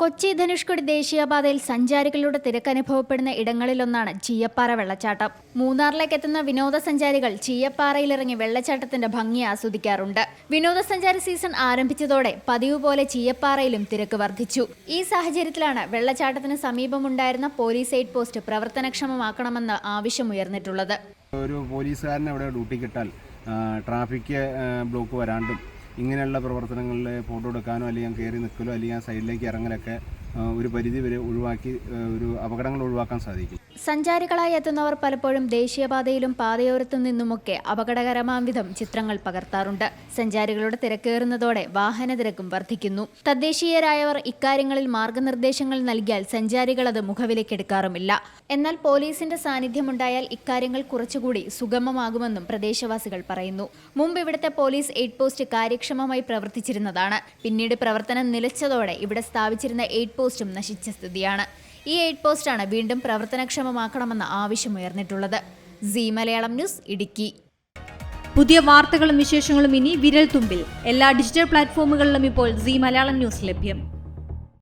കൊച്ചി ധനുഷ്കോടി ദേശീയപാതയിൽ സഞ്ചാരികളുടെ തിരക്ക് അനുഭവപ്പെടുന്ന ഇടങ്ങളിലൊന്നാണ് ചീയപ്പാറ വെള്ളച്ചാട്ടം. മൂന്നാറിലേക്ക് എത്തുന്ന വിനോദസഞ്ചാരികൾ ചീയപ്പാറയിലിറങ്ങി വെള്ളച്ചാട്ടത്തിന്റെ ഭംഗി ആസ്വദിക്കാറുണ്ട്. വിനോദസഞ്ചാര സീസൺ ആരംഭിച്ചതോടെ പതിവ് പോലെ ചീയപ്പാറയിലും തിരക്ക് വർദ്ധിച്ചു. ഈ സാഹചര്യത്തിലാണ് വെള്ളച്ചാട്ടത്തിന് സമീപമുണ്ടായിരുന്ന പോലീസ് എയ്ഡ് പോസ്റ്റ് പ്രവർത്തനക്ഷമമാക്കണമെന്ന് ആവശ്യമുയർന്നിട്ടുള്ളത്. ഒരു പോലീസുകാരനെ അവിടെ ഡ്യൂട്ടി കിട്ടാൽ ട്രാഫിക് ബ്ലോക്ക് വരാണ്ടും ഇങ്ങനെയുള്ള പ്രവർത്തനങ്ങളിൽ ഫോട്ടോ എടുക്കാനോ അല്ലെങ്കിൽ കയറി നിൽക്കലോ അല്ലെങ്കിൽ സൈഡിലേക്ക് ഇറങ്ങലൊക്കെ ഒരു പരിധി വരെ ഒഴിവാക്കി ഒരു അപകടങ്ങൾ ഒഴിവാക്കാൻ സാധിക്കും. സഞ്ചാരികളായി എത്തുന്നവർ പലപ്പോഴും ദേശീയപാതയിലും പാതയോരത്തു നിന്നുമൊക്കെ അപകടകരമാം വിധം ചിത്രങ്ങൾ പകർത്താറുണ്ട്. സഞ്ചാരികളുടെ തിരക്കേറുന്നതോടെ വാഹന തിരക്കും വർദ്ധിക്കുന്നു. തദ്ദേശീയരായവർ ഇക്കാര്യങ്ങളിൽ മാർഗനിർദ്ദേശങ്ങൾ നൽകിയാൽ സഞ്ചാരികൾ അത് മുഖവിലേക്കെടുക്കാറുമില്ല എന്നാൽ പോലീസിന്റെ സാന്നിധ്യമുണ്ടായാൽ ഇക്കാര്യങ്ങൾ കുറച്ചുകൂടി സുഗമമാകുമെന്നും പ്രദേശവാസികൾ പറയുന്നു. മുമ്പ് ഇവിടുത്തെ പോലീസ് എയ്ഡ് പോസ്റ്റ് കാര്യക്ഷമമായി പ്രവർത്തിച്ചിരുന്നതാണ്. പിന്നീട് പ്രവർത്തനം നിലച്ചതോടെ ഇവിടെ സ്ഥാപിച്ചിരുന്ന എയ്ഡ് പോസ്റ്റും നശിച്ച സ്ഥിതിയാണ്. ഈ എയ്ഡ് പോസ്റ്റാണ് വീണ്ടും പ്രവർത്തനക്ഷമമാക്കണമെന്ന ആവശ്യമുയർന്നിട്ടുള്ളത്. C Malayalam news Idukki. പുതിയ വാർത്തകളും വിശേഷങ്ങളും ഇനി വിരൽ തുമ്പിൽ എല്ലാ ഡിജിറ്റൽ പ്ലാറ്റ്ഫോമുകളിലും ഇപ്പോൾ സി മലയാളം ന്യൂസ് ലഭ്യം.